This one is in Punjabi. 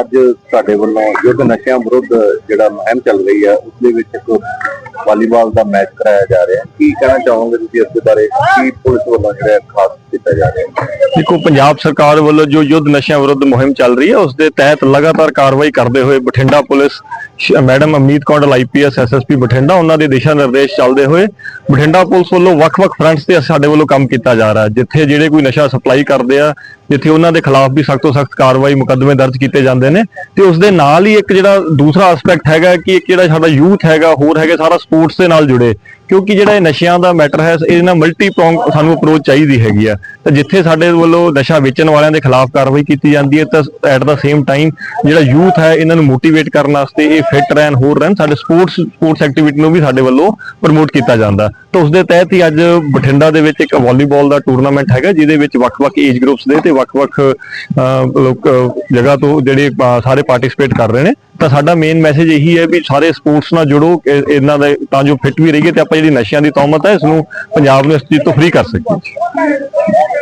ਅੱਜ ਸਾਡੇ ਵੱਲੋਂ ਯੁੱਧ ਨਸ਼ਿਆਂ ਵਿਰੁੱਧ ਜਿਹੜਾ ਮੁਹਿੰਮ ਚੱਲ ਰਹੀ ਹੈ ਉਸ ਦੇ ਵਿੱਚ ਇੱਕ ਵਾਲੀਬਾਲ ਦਾ ਮੈਚ ਕਰਾਇਆ ਜਾ ਰਿਹਾ ਹੈ। ਕੀ ਕਹਿਣਾ ਚਾਹੋਗੇ ਤੁਸੀਂ ਇਸ ਦੇ ਬਾਰੇ? ਕੀ ਪੁਲਿਸ ਵੱਲੋਂ ਜਿਹੜਾ ਖਾਸ ਕੀਤਾ ਜਾ ਰਿਹਾ ਹੈ। ਦੇਖੋ, ਪੰਜਾਬ ਸਰਕਾਰ ਵੱਲੋਂ ਜੋ ਯੁੱਧ ਨਸ਼ਿਆਂ ਵਿਰੁੱਧ ਮੁਹਿੰਮ ਚੱਲ ਰਹੀ ਹੈ, ਉਸ ਦੇ ਤਹਿਤ ਲਗਾਤਾਰ ਕਾਰਵਾਈ ਕਰਦੇ ਹੋਏ Bathinda police madam Amneet Kondal IPS SSP Bathinda, ਉਹਨਾਂ ਦੇ ਦਿਸ਼ਾ ਨਿਰਦੇਸ਼ ਚੱਲਦੇ ਹੋਏ ਬਠਿੰਡਾ ਪੁਲਿਸ ਵੱਲੋਂ ਵੱਖ-ਵੱਖ ਫਰੰਟਸ ਤੇ ਸਾਡੇ ਵੱਲੋਂ ਕੰਮ ਕੀਤਾ ਜਾ ਰਿਹਾ ਜਿੱਥੇ ਜਿਹੜੇ ਕੋਈ ਨਸ਼ਾ ਸਪਲਾਈ ਕਰਦੇ ਆ, ਜਿੱਥੇ ਉਹਨਾਂ ਦੇ ਖਿਲਾਫ ਵੀ ਸਖਤ ਤੋਂ ਸਖਤ ਕਾਰਵਾਈ ਮੁਕੱਦਮੇ ਦਰਜ ਕੀਤੇ ਜਾਂਦੇ ਨੇ ਤੇ ਉਸ ਦੇ ਨਾਲ ਹੀ ਇੱਕ ਜਿਹੜਾ ਦੂਸਰਾ ਐਸਪੈਕਟ ਹੈਗਾ ਕਿ ਇੱਕ ਜਿਹੜਾ ਸਾਡਾ ਯੂਥ ਹੈਗਾ, ਹੋਰ ਹੈਗੇ ਸਾਰਾ ਸਪੋਰਟਸ ਦੇ ਨਾਲ ਜੁੜੇ ਕਿਉਂਕਿ ਜਿਹੜਾ ਇਹ ਨਸ਼ਿਆਂ ਦਾ ਮੈਟਰ ਹੈ ਇਹ ਨਾ ਮਲਟੀ ਪ੍ਰੋਂਗ ਸਾਨੂੰ ਅਪਰੋਚ ਚਾਹੀਦੀ ਹੈਗੀ ਆ। ਤੇ ਜਿੱਥੇ ਸਾਡੇ ਵੱਲੋਂ ਨਸ਼ਾ ਵੇਚਣ ਵਾਲਿਆਂ ਦੇ ਖਿਲਾਫ ਕਾਰਵਾਈ ਕੀਤੀ ਜਾਂਦੀ ਹੈ, ਤਾਂ ਐਟ ਦਾ ਸੇਮ ਟਾਈਮ ਜਿਹੜਾ ਯੂਥ ਹੈ, ਇਹਨਾਂ ਨੂੰ ਮੋਟੀਵੇਟ ਕਰਨ ਵਾਸਤੇ ਇਹ ਫਿੱਟ ਰਹਿਣ, ਹੋਰ ਰਹਿਣ, ਸਾਡੇ ਸਪੋਰਟਸ ਸਪੋਰਟਸ ਐਕਟੀਵਿਟੀ ਨੂੰ ਵੀ ਸਾਡੇ ਵੱਲੋਂ ਪ੍ਰਮੋਟ ਕੀਤਾ ਜਾਂਦਾ। ਤਾਂ ਉਸ ਦੇ ਤਹਿਤ ਹੀ ਅੱਜ ਬਠਿੰਡਾ ਦੇ ਵਿੱਚ ਇੱਕ ਵਾਲੀਬਾਲ ਦਾ ਟੂਰਨਾਮੈਂਟ ਹੈਗਾ, ਜਿਹਦੇ ਵਿੱਚ ਵੱਖ-ਵੱਖ ਏਜ ਗਰੁੱਪਸ ਦੇ ਤੇ ਵੱਖ-ਵੱਖ ਲੋਕ ਜਗ੍ਹਾ ਤੋਂ ਜਿਹੜੇ ਸਾਰੇ ਪਾਰਟਿਸਿਪੇਟ ਕਰ ਰਹੇ ਨੇ। ਤਾਂ ਸਾਡਾ ਮੇਨ ਮੈਸੇਜ ਇਹੀ ਹੈ ਵੀ ਸਾਰੇ ਸਪੋਰਟਸ ਨਾਲ ਜੁੜੋ ਇਹਨਾਂ ਦਾ ਤਾਂ ਜੋ ਫਿੱਟ ਵੀ ਰਹੀਏ ਤੇ ਆਪਾਂ ਜਿਹੜੀ ਨਸ਼ਿਆਂ ਦੀ ਤੌਮਤ ਹੈ, ਇਸ ਨੂੰ ਪੰਜਾਬ ਨੂੰ ਇਸ ਚੀਜ਼ ਤੋਂ ਫ੍ਰੀ ਕਰ ਸਕੀਏ।